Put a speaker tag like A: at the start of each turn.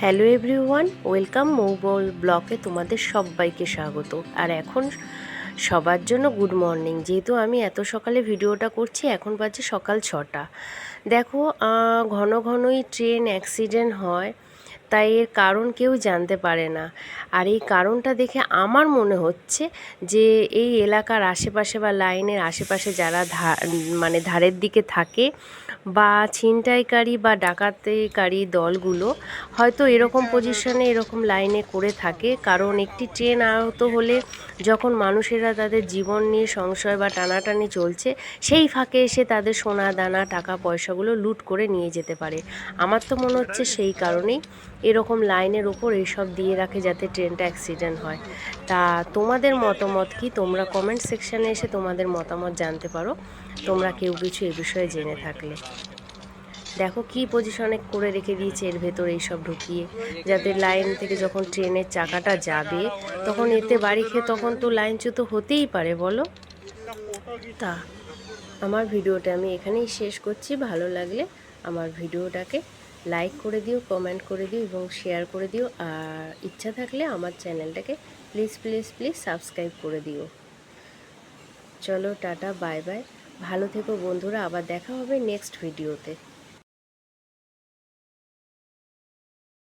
A: Hello everyone, welcome মৌবল ব্লকে তোমাদের সবাইকে স্বাগত। আর এখন সবার জন্য গুড মর্নিং। যেহেতু আমি এত সকালে ভিডিওটা করছি, এখন বাজে সকাল ছটা। দেখো ঘন ঘনই ট্রেন অ্যাক্সিডেন্ট হয়। তাই এর কারণ কেউ জানতে পারে না। আর এই কারণটা দেখে আমার মনে হচ্ছে যে এই এলাকার আশেপাশে বা লাইনের আশেপাশে যারা মানে ধারের দিকে থাকে বা ছিনতাইকারী বা ডাকাতিকারী দলগুলো হয়তো এরকম পজিশনে এরকম লাইনে করে থাকে। কারণ একটি ট্রেন আহত হলে যখন মানুষেরা তাদের জীবন নিয়ে সংশয় বা টানাটানি চলছে, সেই ফাঁকে এসে তাদের সোনা দানা, টাকা, পয়সাগুলো লুট করে নিয়ে যেতে পারে। আমার তো মনে হচ্ছে সেই কারণেই। এরকম লাইনের ওপর এইসব দিয়ে রাখে যাতে ট্রেনটা অ্যাক্সিডেন্ট হয়। তা তোমাদের মতামত কি? তোমরা কমেন্ট সেকশানে এসে তোমাদের মতামত জানতে পারো। তোমরা কেউ কিছু এ বিষয়ে জেনে থাকলে। দেখো কি পজিশনে করে রেখে দিয়েছে এর ভেতর এইসব ঢুকিয়ে। যাতে লাইন থেকে যখন ট্রেনের চাকাটা যাবে, তখন এতে বাড়ি খেয়ে তখন তো লাইনচ্যুত হতেই পারে, বলো? তা, আমার ভিডিওটা আমি এখানেই শেষ করছি। ভালো লাগলে আমার ভিডিওটাকে লাইক করে দিও কমেন্ট করে দিও এবং শেয়ার করে দিও। আর ইচ্ছা থাকলে আমার চ্যানেলটাকে প্লিজ প্লিজ প্লিজ সাবস্ক্রাইব করে দিও। চলো, টাটা বাই বাই ভালো থেকো বন্ধুরা, আবার দেখা হবে নেক্সট ভিডিওতে